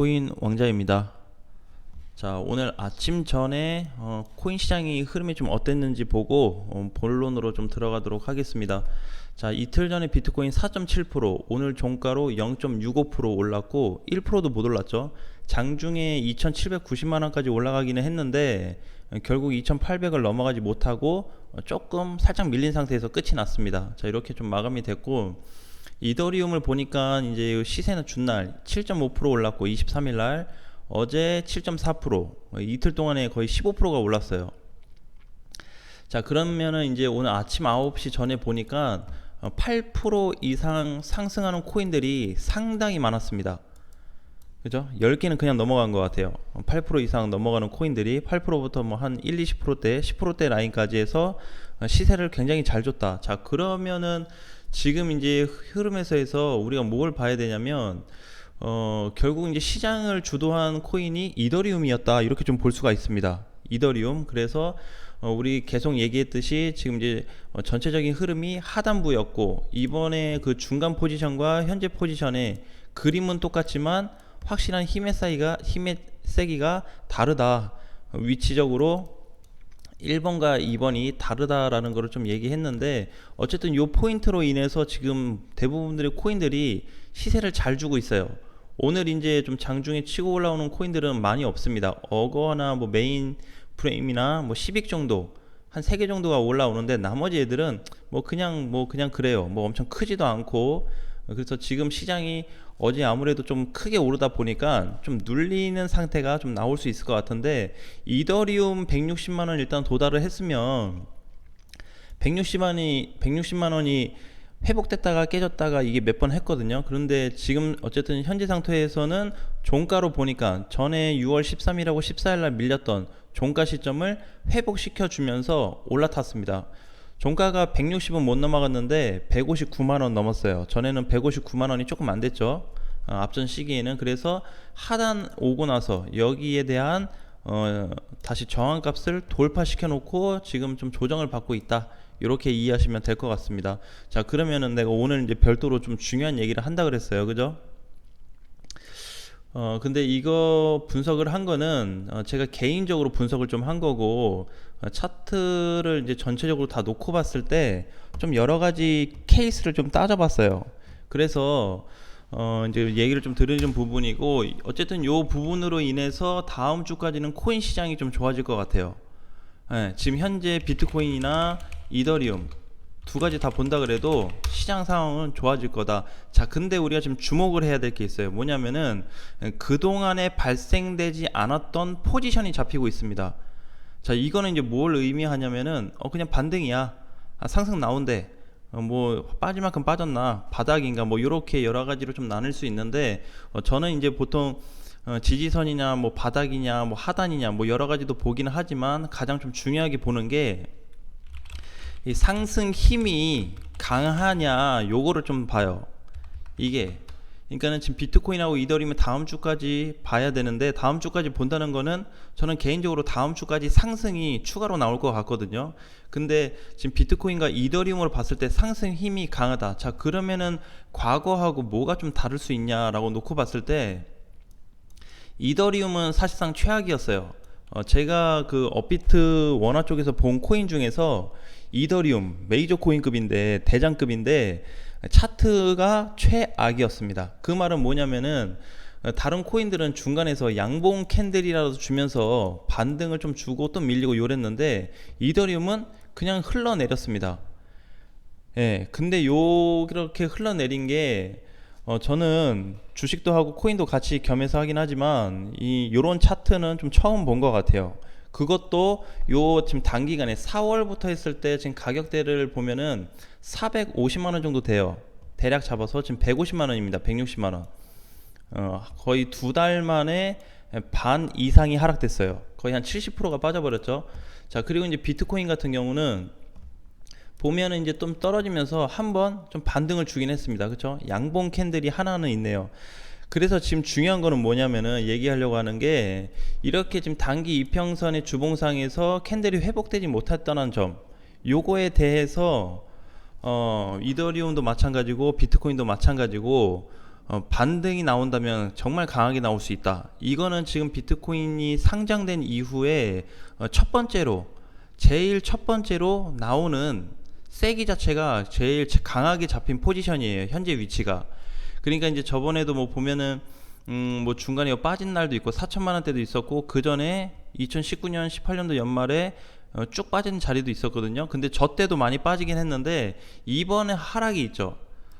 코인 왕자입니다. 자 오늘 아침 전에 어, 코인 시장이 흐름이 좀 어땠는지 보고 어, 본론으로 좀 들어가도록 하겠습니다. 자 이틀 전에 비트코인 4.7% 오늘 종가로 0.65% 올랐고 1%도 못 올랐죠. 장중에 2,790만 원까지 올라가기는 했는데 어, 결국 2,800을 넘어가지 못하고 어, 조금 살짝 밀린 상태에서 끝이 났습니다. 자 이렇게 좀 마감이 됐고 이더리움을 보니까 이제 시세는 준날 7.5% 올랐고 23일 날 어제 7.4% 이틀 동안에 거의 15%가 올랐어요. 자 그러면은 이제 오늘 아침 9시 전에 보니까 8% 이상 상승하는 코인들이 상당히 많았습니다. 그죠? 10개는 그냥 넘어간 것 같아요. 8% 이상 넘어가는 코인들이 8%부터 뭐 한 1, 20%대, 10%대 라인까지 해서 시세를 굉장히 잘 줬다. 자, 그러면은 지금 이제 흐름에서 해서 우리가 뭘 봐야 되냐면 어, 결국 이제 시장을 주도한 코인이 이더리움이었다. 이렇게 좀 볼 수가 있습니다. 이더리움. 그래서 어, 우리 계속 얘기했듯이 지금 이제 어, 전체적인 흐름이 하단부였고 이번에 그 중간 포지션과 현재 포지션의 그림은 똑같지만 확실한 힘의 사이가 힘의 세기가 다르다. 어, 위치적으로 1번과 2번이 다르다라는 것을 좀 얘기했는데 어쨌든 요 포인트로 인해서 지금 대부분들의 코인들이 시세를 잘 주고 있어요. 오늘 이제 좀 장중에 치고 올라오는 코인들은 많이 없습니다. 어거나 뭐 메인 프레임이나 뭐 10익 정도 한 3개 정도가 올라오는데 나머지 애들은 뭐 그냥 뭐 그냥 그래요. 뭐 엄청 크지도 않고 그래서 지금 시장이 어제 아무래도 좀 크게 오르다 보니까 좀 눌리는 상태가 좀 나올 수 있을 것 같은데 이더리움 160만 원 일단 도달을 했으면 160만이 160만 원이 회복됐다가 깨졌다가 이게 몇 번 했거든요. 그런데 지금 어쨌든 현재 상태에서는 종가로 보니까 전에 6월 13일하고 14일 날 밀렸던 종가 시점을 회복시켜 주면서 올라탔습니다. 종가가 160은 못 넘어갔는데 159만 원 넘었어요. 전에는 159만 원이 조금 안 됐죠. 어, 앞전 시기에는 그래서 하단 오고 나서 여기에 대한 어, 다시 저항값을 돌파시켜 놓고 지금 좀 조정을 받고 있다. 이렇게 이해하시면 될 것 같습니다. 자, 그러면은 내가 오늘 이제 별도로 좀 중요한 얘기를 한다 그랬어요. 그죠? 어, 근데 이거 분석을 한 거는 어, 제가 개인적으로 분석을 좀 한 거고 어, 차트를 이제 전체적으로 다 놓고 봤을 때 좀 여러 가지 케이스를 좀 따져봤어요. 그래서 어, 이제 얘기를 좀 들으는 부분이고 어쨌든 요 부분으로 인해서 다음 주까지는 코인 시장이 좀 좋아질 것 같아요. 예, 지금 현재 비트코인이나 이더리움 두 가지 다 본다 그래도 시장 상황은 좋아질 거다. 자, 근데 우리가 지금 주목을 해야 될 게 있어요. 뭐냐면은 그동안에 발생되지 않았던 포지션이 잡히고 있습니다. 자, 이거는 이제 뭘 의미하냐면은 어 그냥 반등이야. 아, 상승 나온대. 어, 뭐 빠질 만큼 빠졌나 바닥인가 뭐 이렇게 여러 가지로 좀 나눌 수 있는데 어, 저는 이제 보통 어, 지지선이냐 뭐 바닥이냐 뭐 하단이냐 뭐 여러 가지도 보기는 하지만 가장 좀 중요하게 보는 게 이 상승 힘이 강하냐 요거를 좀 봐요. 이게 그러니까는 지금 비트코인하고 이더리움은 다음 주까지 봐야 되는데 다음 주까지 본다는 거는 저는 개인적으로 다음 주까지 상승이 추가로 나올 것 같거든요. 근데 지금 비트코인과 이더리움으로 봤을 때 상승 힘이 강하다. 자, 그러면은 과거하고 뭐가 좀 다를 수 있냐라고 놓고 봤을 때 이더리움은 사실상 최악이었어요. 어, 제가 그 업비트 원화 쪽에서 본 코인 중에서 이더리움 메이저 코인급인데 대장급인데 차트가 최악이었습니다. 그 말은 뭐냐면은 다른 코인들은 중간에서 양봉 캔들이라도 주면서 반등을 좀 주고 또 밀리고 요랬는데 이더리움은 그냥 흘러내렸습니다. 예, 근데 요 이렇게 흘러내린 게 어, 저는 주식도 하고 코인도 같이 겸해서 하긴 하지만 이 요런 차트는 좀 처음 본 것 같아요. 그것도 요 지금 단기간에 4월부터 했을 때 지금 가격대를 보면은 450만 원 정도 돼요. 대략 잡아서 지금 150만 원입니다. 160만 원. 어, 거의 두 달 만에 반 이상이 하락됐어요. 거의 한 70%가 빠져버렸죠. 자, 그리고 이제 비트코인 같은 경우는 보면은 이제 좀 떨어지면서 한번 좀 반등을 주긴 했습니다. 그렇죠? 양봉 캔들이 하나는 있네요. 그래서 지금 중요한 거는 뭐냐면은 얘기하려고 하는 게 이렇게 지금 단기 이평선의 주봉상에서 캔들이 회복되지 못했다는 점 요거에 대해서 어 이더리움도 마찬가지고 비트코인도 마찬가지고 어, 반등이 나온다면 정말 강하게 나올 수 있다. 이거는 지금 비트코인이 상장된 이후에 어, 첫 번째로 제일 첫 번째로 나오는 세기 자체가 제일 강하게 잡힌 포지션이에요. 현재 위치가. 그러니까 이제 저번에도 뭐 보면은 음 뭐 중간에 빠진 날도 있고 4천만 원대도 있었고 그 전에 2019년 18년도 연말에 어, 쭉 빠진 자리도 있었거든요. 근데 저 때도 많이 빠지긴 했는데 이번에 하락이 있죠.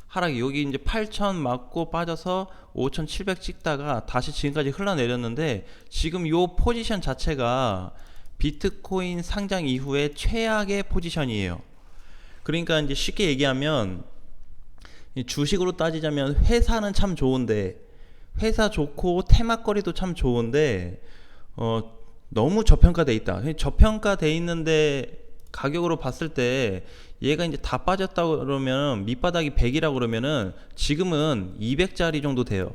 하락이 여기 이제 8천 맞고 빠져서 5,700 찍다가 다시 지금까지 흘러내렸는데 지금 요 포지션 자체가 비트코인 상장 이후에 최악의 포지션이에요. 그러니까 이제 쉽게 얘기하면 이 주식으로 따지자면 회사는 참 좋은데 회사 좋고 테마거리도 참 좋은데 어 너무 저평가돼 있다. 저평가돼 있는데 가격으로 봤을 때 얘가 이제 다 빠졌다 그러면 밑바닥이 100이라고 그러면은 지금은 200짜리 정도 돼요.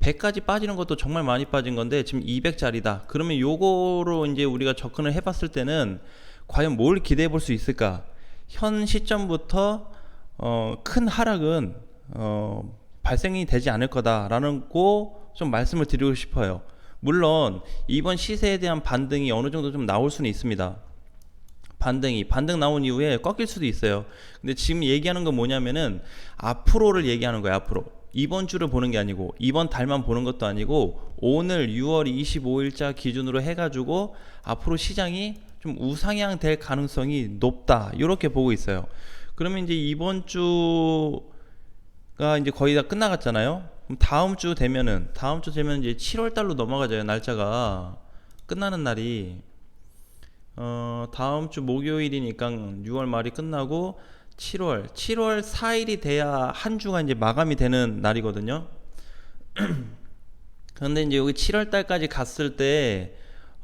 100까지 빠지는 것도 정말 많이 빠진 건데 지금 200짜리다. 그러면 요거로 이제 우리가 접근을 해봤을 때는 과연 뭘 기대해 볼 수 있을까? 현 시점부터 어, 큰 하락은 어, 발생이 되지 않을 거다라는 거좀 말씀을 드리고 싶어요. 물론 이번 시세에 대한 반등이 어느 정도 좀 나올 수는 있습니다. 반등이 반등 나온 이후에 꺾일 수도 있어요. 근데 지금 얘기하는 건 뭐냐면은 앞으로를 얘기하는 거예요. 앞으로 이번 주를 보는 게 아니고 이번 달만 보는 것도 아니고 오늘 6월 25일자 기준으로 해가지고 앞으로 시장이 좀 우상향 될 가능성이 높다 이렇게 보고 있어요. 그러면 이제 이번 주가 이제 거의 다 끝나갔잖아요. 그럼 다음 주 되면은 다음 주 되면 이제 7월 달로 넘어가죠. 날짜가 끝나는 날이 어 다음 주 목요일이니까 6월 말이 끝나고 7월 7월 4일이 돼야 한 주가 이제 마감이 되는 날이거든요. 그런데 이제 여기 7월 달까지 갔을 때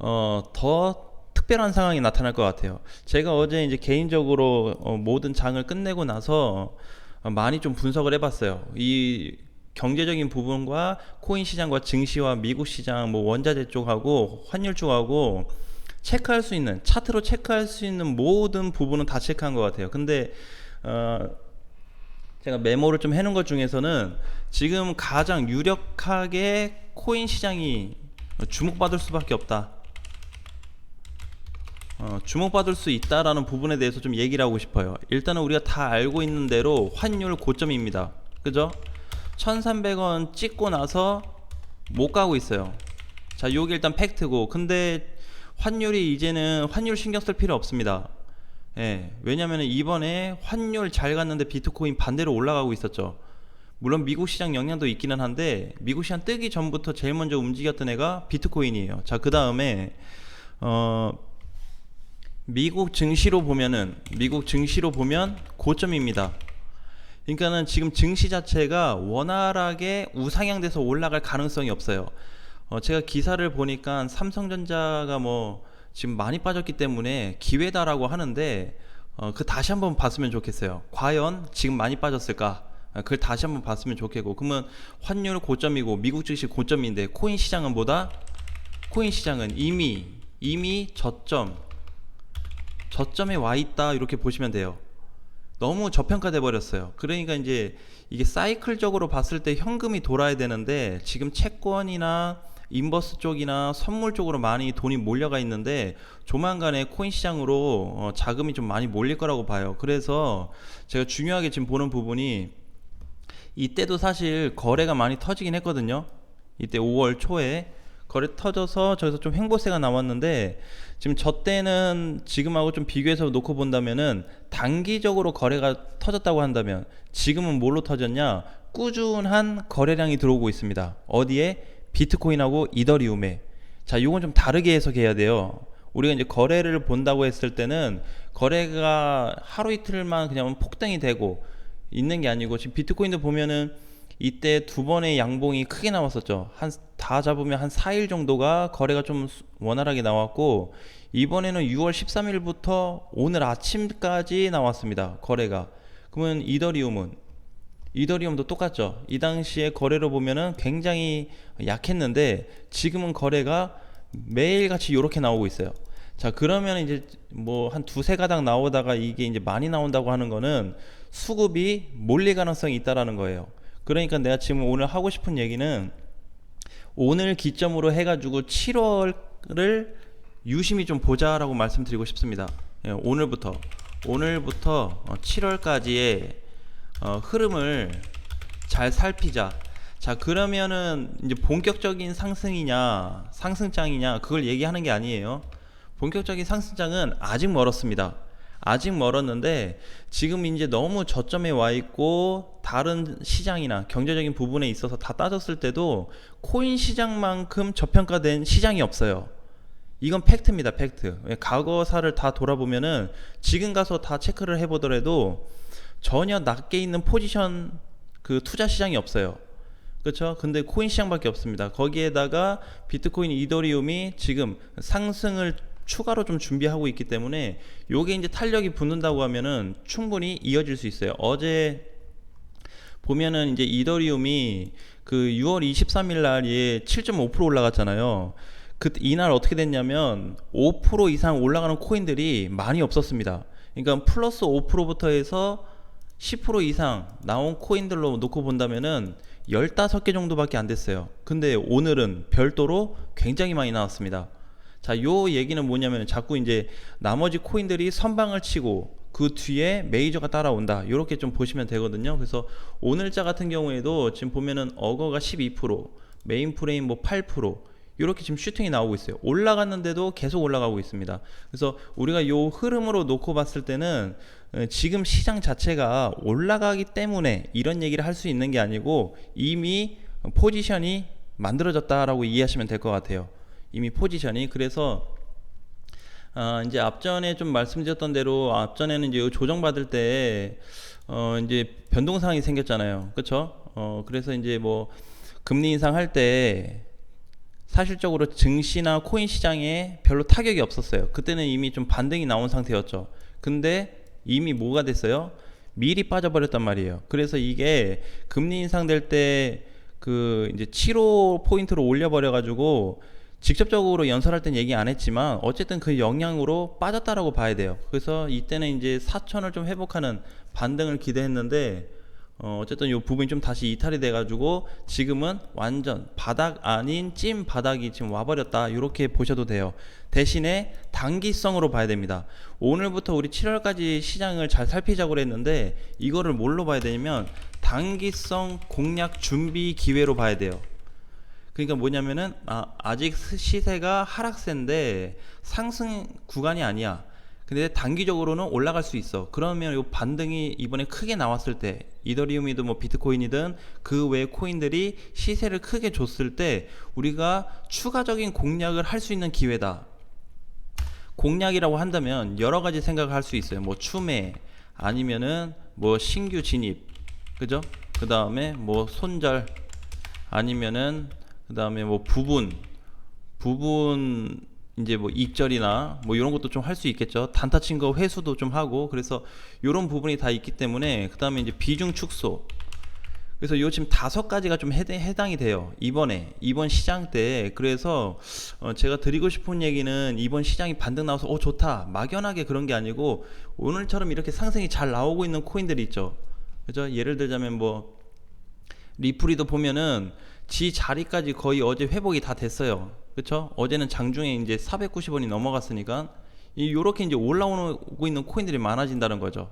어 더 특별한 상황이 나타날 것 같아요. 제가 어제 이제 개인적으로 어, 모든 장을 끝내고 나서 어, 많이 좀 분석을 해봤어요. 이 경제적인 부분과 코인 시장과 증시와 미국 시장, 뭐 원자재 쪽하고 환율 쪽하고 체크할 수 있는 차트로 체크할 수 있는 모든 부분은 다 체크한 것 같아요. 근데 어, 제가 메모를 좀 해놓은 것 중에서는 지금 가장 유력하게 코인 시장이 주목받을 수밖에 없다. 어, 주목받을 수 있다라는 부분에 대해서 좀 얘기를 하고 싶어요. 일단은 우리가 다 알고 있는 대로 환율 고점입니다. 그죠? 1300원 찍고 나서 못 가고 있어요. 자, 요게 일단 팩트고. 근데 환율이 이제는 환율 신경 쓸 필요 없습니다. 예. 왜냐면은 이번에 환율 잘 갔는데 비트코인 반대로 올라가고 있었죠. 물론 미국 시장 영향도 있기는 한데 미국 시장 뜨기 전부터 제일 먼저 움직였던 애가 비트코인이에요. 자, 그 다음에 어 미국 증시로 보면은 미국 증시로 보면 고점입니다. 그러니까는 지금 증시 자체가 원활하게 우상향돼서 올라갈 가능성이 없어요. 어, 제가 기사를 보니까 삼성전자가 뭐 지금 많이 빠졌기 때문에 기회다라고 하는데 어, 그 다시 한번 봤으면 좋겠어요. 과연 지금 많이 빠졌을까? 어, 그걸 다시 한번 봤으면 좋겠고 그러면 환율 고점이고 미국 증시 고점인데 코인 시장은 뭐다? 코인 시장은 이미 이미 저점 저점에 와 있다 이렇게 보시면 돼요. 너무 저평가돼 버렸어요. 그러니까 이제 이게 사이클적으로 봤을 때 현금이 돌아야 되는데 지금 채권이나 인버스 쪽이나 선물 쪽으로 많이 돈이 몰려가 있는데 조만간에 코인 시장으로 어, 자금이 좀 많이 몰릴 거라고 봐요. 그래서 제가 중요하게 지금 보는 부분이 이때도 사실 거래가 많이 터지긴 했거든요. 이때 5월 초에 거래 터져서 저기서 좀 횡보세가 나왔는데 지금 저 때는 지금하고 좀 비교해서 놓고 본다면은 단기적으로 거래가 터졌다고 한다면 지금은 뭘로 터졌냐? 꾸준한 거래량이 들어오고 있습니다. 어디에? 비트코인하고 이더리움에. 자, 이건 좀 다르게 해석해야 돼요. 우리가 이제 거래를 본다고 했을 때는 거래가 하루 이틀만 그냥 폭등이 되고 있는 게 아니고 지금 비트코인도 보면은 이때 두 번의 양봉이 크게 나왔었죠. 한 다 잡으면 한 4일 정도가 거래가 좀 원활하게 나왔고 이번에는 6월 13일부터 오늘 아침까지 나왔습니다. 거래가. 그러면 이더리움은 이더리움도 똑같죠. 이 당시에 거래로 보면은 굉장히 약했는데 지금은 거래가 매일같이 이렇게 나오고 있어요. 자, 그러면 이제 뭐 한 두세 가닥 나오다가 이게 이제 많이 나온다고 하는 거는 수급이 몰릴 가능성이 있다라는 거예요. 그러니까 내가 지금 오늘 하고 싶은 얘기는 오늘 기점으로 해가지고 7월을 유심히 좀 보자라고 말씀드리고 싶습니다. 예, 오늘부터 오늘부터 7월까지의 어, 흐름을 잘 살피자. 자 그러면은 이제 본격적인 상승이냐 상승장이냐 그걸 얘기하는 게 아니에요. 본격적인 상승장은 아직 멀었습니다. 아직 멀었는데 지금 이제 너무 저점에 와 있고 다른 시장이나 경제적인 부분에 있어서 다 따졌을 때도 코인 시장만큼 저평가된 시장이 없어요. 이건 팩트입니다, 팩트. 예, 과거사를 다 돌아보면은 지금 가서 다 체크를 해보더라도 전혀 낮게 있는 포지션 그 투자 시장이 없어요. 그렇죠? 근데 코인 시장밖에 없습니다. 거기에다가 비트코인, 이더리움이 지금 상승을 추가로 좀 준비하고 있기 때문에 요게 이제 탄력이 붙는다고 하면은 충분히 이어질 수 있어요. 어제 보면은 이제 이더리움이 그 6월 23일 날에 7.5% 올라갔잖아요. 그 이날 어떻게 됐냐면 5% 이상 올라가는 코인들이 많이 없었습니다. 그러니까 플러스 5%부터 해서 10% 이상 나온 코인들로 놓고 본다면은 15개 정도밖에 안 됐어요. 근데 오늘은 별도로 굉장히 많이 나왔습니다. 자, 요 얘기는 뭐냐면 자꾸 이제 나머지 코인들이 선방을 치고 그 뒤에 메이저가 따라온다. 이렇게 좀 보시면 되거든요. 그래서 오늘자 같은 경우에도 지금 보면은 어거가 12%, 메인 프레임 뭐 8%, 이렇게 지금 슈팅이 나오고 있어요. 올라갔는데도 계속 올라가고 있습니다. 그래서 우리가 요 흐름으로 놓고 봤을 때는 어, 지금 시장 자체가 올라가기 때문에 이런 얘기를 할 수 있는 게 아니고 이미 포지션이 만들어졌다라고 이해하시면 될 것 같아요. 이미 포지션이 그래서 아, 이제 앞전에 좀 말씀드렸던 대로 앞전에는 이제 조정받을 때 어, 이제 변동 상황이 생겼잖아요. 그렇죠? 어, 그래서 이제 뭐 금리 인상할 때 사실적으로 증시나 코인 시장에 별로 타격이 없었어요. 그때는 이미 좀 반등이 나온 상태였죠. 근데 이미 뭐가 됐어요? 미리 빠져버렸단 말이에요. 그래서 이게 금리 인상될 때 그 이제 7호 포인트로 올려버려가지고 직접적으로 연설할 땐 얘기 안 했지만 어쨌든 그 영향으로 빠졌다라고 봐야 돼요. 그래서 이때는 이제 4천을 좀 회복하는 반등을 기대했는데 어, 어쨌든 이 부분이 좀 다시 이탈이 돼가지고 지금은 완전 바닥 아닌 찐 바닥이 지금 와버렸다 이렇게 보셔도 돼요. 대신에 단기성으로 봐야 됩니다. 오늘부터 우리 7월까지 시장을 잘 살피자고 했는데 이거를 뭘로 봐야 되냐면 단기성 공략 준비 기회로 봐야 돼요. 그러니까 뭐냐면은 아, 아직 시세가 하락세인데 상승 구간이 아니야. 근데 단기적으로는 올라갈 수 있어. 그러면 이 반등이 이번에 크게 나왔을 때 이더리움이든 뭐 비트코인이든 그 외 코인들이 시세를 크게 줬을 때 우리가 추가적인 공략을 할 수 있는 기회다. 공략이라고 한다면 여러 가지 생각을 할 수 있어요. 뭐 추매 아니면은 뭐 신규 진입, 그죠? 그 다음에 뭐 손절 아니면은 그 다음에 뭐 부분, 부분 이제 뭐 익절이나 뭐 이런 것도 좀 할 수 있겠죠. 단타 친 거 회수도 좀 하고 그래서 이런 부분이 다 있기 때문에 그 다음에 이제 비중 축소. 그래서 요 지금 다섯 가지가 좀 해당, 해당 이 돼요. 이번에 이번 시장 때 그래서 어 제가 드리고 싶은 얘기는 이번 시장이 반등 나와서 어 좋다 막연하게 그런 게 아니고 오늘처럼 이렇게 상승이 잘 나오고 있는 코인들이 있죠. 그죠? 예를 들자면 뭐 리프리도 보면은 지 자리까지 거의 어제 회복이 다 됐어요. 그렇죠? 어제는 장중에 이제 490원이 넘어갔으니까 이 요렇게 이제 올라오고 있는 코인들이 많아진다는 거죠.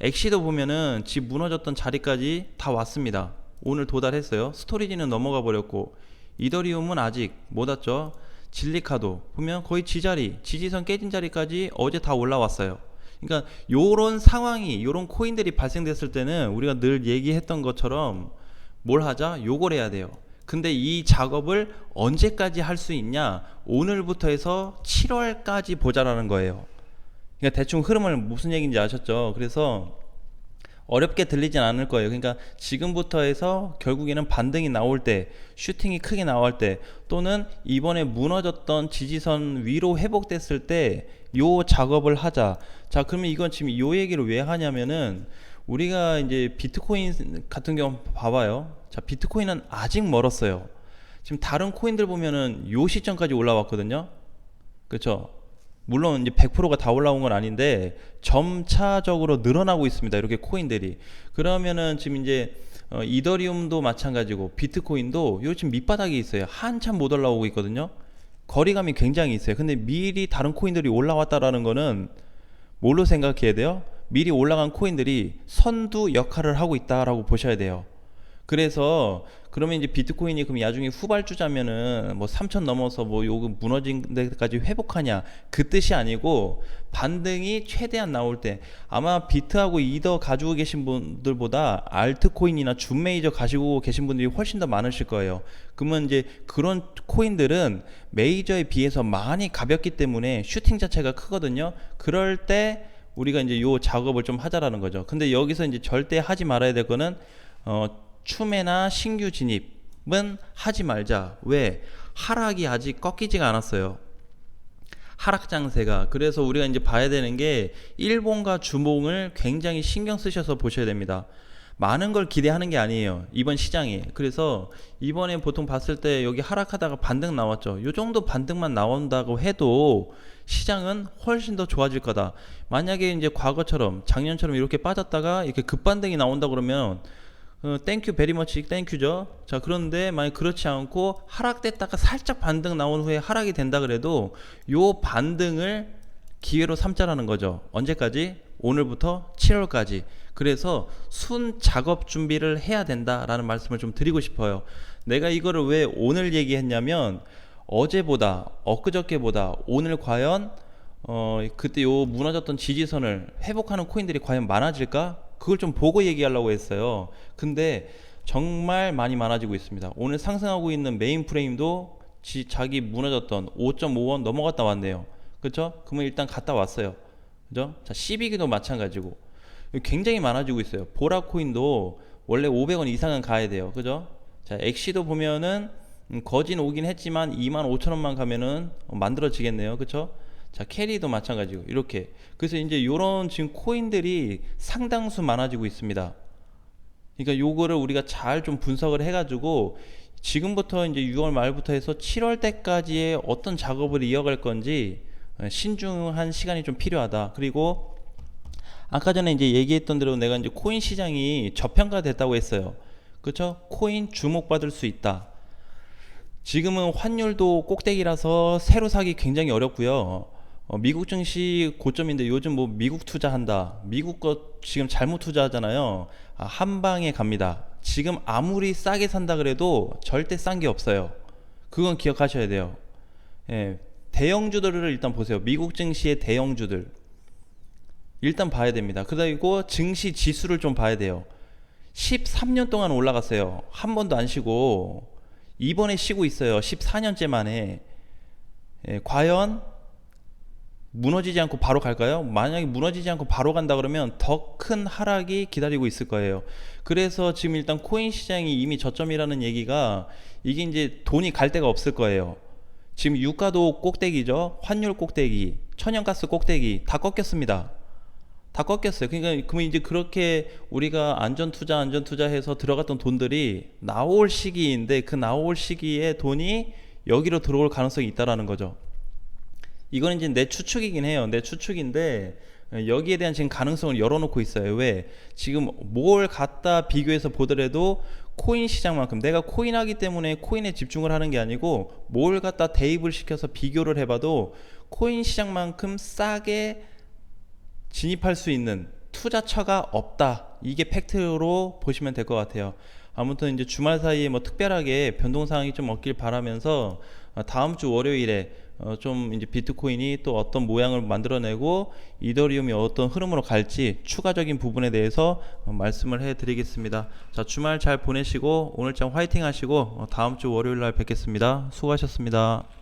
엑시도 보면은 지 무너졌던 자리까지 다 왔습니다. 오늘 도달했어요. 스토리지는 넘어가 버렸고 이더리움은 아직 못 왔죠. 진리카도 보면 거의 지자리, 지지선 깨진 자리까지 어제 다 올라왔어요. 그러니까 요런 상황이 요런 코인들이 발생됐을 때는 우리가 늘 얘기했던 것처럼 뭘 하자? 요걸 해야 돼요. 근데 이 작업을 언제까지 할 수 있냐? 오늘부터 해서 7월까지 보자라는 거예요. 그러니까 대충 흐름을 무슨 얘기인지 아셨죠? 그래서 어렵게 들리진 않을 거예요. 그러니까 지금부터 해서 결국에는 반등이 나올 때, 슈팅이 크게 나올 때, 또는 이번에 무너졌던 지지선 위로 회복됐을 때, 요 작업을 하자. 자, 그러면 이건 지금 요 얘기를 왜 하냐면은, 우리가 이제 비트코인 같은 경우 봐봐요. 자, 비트코인은 아직 멀었어요. 지금 다른 코인들 보면은 요 시점까지 올라왔거든요. 그렇죠? 물론 이제 100%가 다 올라온 건 아닌데 점차적으로 늘어나고 있습니다. 이렇게 코인들이. 그러면은 지금 이제 어, 이더리움도 마찬가지고 비트코인도 요 지금 밑바닥에 있어요. 한참 못 올라오고 있거든요. 거리감이 굉장히 있어요. 근데 미리 다른 코인들이 올라왔다라는 거는 뭘로 생각해야 돼요? 미리 올라간 코인들이 선두 역할을 하고 있다라고 보셔야 돼요. 그래서 그러면 이제 비트코인이 그럼 나중에 후발주자면은 뭐 3천 넘어서 뭐 요금 무너진 데까지 회복하냐 그 뜻이 아니고 반등이 최대한 나올 때 아마 비트하고 이더 가지고 계신 분들보다 알트코인이나 준 메이저 가지고 계신 분들이 훨씬 더 많으실 거예요. 그러면 이제 그런 코인들은 메이저에 비해서 많이 가볍기 때문에 슈팅 자체가 크거든요. 그럴 때 우리가 이제 요 작업을 좀 하자라는 거죠. 근데 여기서 이제 절대 하지 말아야 될 거는 어 추매나 신규 진입은 하지 말자. 왜? 하락이 아직 꺾이지가 않았어요. 하락 장세가 그래서 우리가 이제 봐야 되는 게 일본과 주봉을 굉장히 신경 쓰셔서 보셔야 됩니다. 많은 걸 기대하는 게 아니에요. 이번 시장이. 그래서 이번에 보통 봤을 때 여기 하락하다가 반등 나왔죠. 요 정도 반등만 나온다고 해도 시장은 훨씬 더 좋아질 거다. 만약에 이제 과거처럼 작년처럼 이렇게 빠졌다가 이렇게 급반등이 나온다 그러면 어, 땡큐 베리머치 땡큐죠. 자 그런데 만약 그렇지 않고 하락됐다가 살짝 반등 나온 후에 하락이 된다 그래도 요 반등을 기회로 삼자라는 거죠. 언제까지? 오늘부터 7월까지. 그래서 순 작업 준비를 해야 된다라는 말씀을 좀 드리고 싶어요. 내가 이거를 왜 오늘 얘기했냐면 어제보다 엊그저께보다 오늘 과연 어 그때 요 무너졌던 지지선을 회복하는 코인들이 과연 많아질까? 그걸 좀 보고 얘기하려고 했어요. 근데 정말 많이 많아지고 있습니다. 오늘 상승하고 있는 메인 프레임도 지, 자기 무너졌던 5.5원 넘어갔다 왔네요. 그렇죠? 그러면 일단 갔다 왔어요. 그죠? 자, CB기도 마찬가지고 굉장히 많아지고 있어요. 보라 코인도 원래 500원 이상은 가야 돼요. 그죠? 자, 엑시도 보면은 음, 거진 오긴 했지만 2만 5천 원만 가면은 만들어지겠네요. 그렇죠? 자, 캐리도 마찬가지고 이렇게. 그래서 이제 요런 지금 코인들이 상당수 많아지고 있습니다. 그러니까 요거를 우리가 잘 좀 분석을 해 가지고 지금부터 이제 6월 말부터 해서 7월 때까지의 어떤 작업을 이어갈 건지 어, 신중한 시간이 좀 필요하다. 그리고 아까 전에 이제 얘기했던 대로 내가 이제 코인 시장이 저평가됐다고 했어요. 그렇죠? 코인 주목받을 수 있다. 지금은 환율도 꼭대기라서 새로 사기 굉장히 어렵고요. 어, 미국 증시 고점인데 요즘 뭐 미국 투자한다. 미국 거 지금 잘못 투자하잖아요. 아, 한 방에 갑니다. 지금 아무리 싸게 산다 그래도 절대 싼 게 없어요. 그건 기억하셔야 돼요. 예, 대형주들을 일단 보세요. 미국 증시의 대형주들. 일단 봐야 됩니다. 그리고 증시 지수를 좀 봐야 돼요. 13년 동안 올라갔어요. 한 번도 안 쉬고 이번에 쉬고 있어요. 14년째 만에. 예, 과연 무너지지 않고 바로 갈까요? 만약에 무너지지 않고 바로 간다 그러면 더 큰 하락이 기다리고 있을 거예요. 그래서 지금 일단 코인 시장이 이미 저점이라는 얘기가 이게 이제 돈이 갈 데가 없을 거예요. 지금 유가도 꼭대기죠. 환율 꼭대기, 천연가스 꼭대기 다 꺾였습니다. 다 꺾였어요. 그러니까 그러면 이제 그렇게 우리가 안전 투자 안전 투자해서 들어갔던 돈들이 나올 시기인데 그 나올 시기에 돈이 여기로 들어올 가능성이 있다라는 거죠. 이건 이제 내 추측이긴 해요. 내 추측인데 여기에 대한 지금 가능성을 열어놓고 있어요. 왜? 지금 뭘 갖다 비교해서 보더라도 코인 시장만큼 내가 코인하기 때문에 코인에 집중을 하는 게 아니고 뭘 갖다 대입을 시켜서 비교를 해봐도 코인 시장만큼 싸게 진입할 수 있는 투자처가 없다. 이게 팩트로 보시면 될 것 같아요. 아무튼 이제 주말 사이에 뭐 특별하게 변동 사항이 좀 없길 바라면서 어, 다음 주 월요일에 어, 좀 이제 비트코인이 또 어떤 모양을 만들어내고 이더리움이 어떤 흐름으로 갈지 추가적인 부분에 대해서 어, 말씀을 해드리겠습니다. 자 주말 잘 보내시고 오늘 장 화이팅 하시고 어, 다음 주 월요일 날 뵙겠습니다. 수고하셨습니다.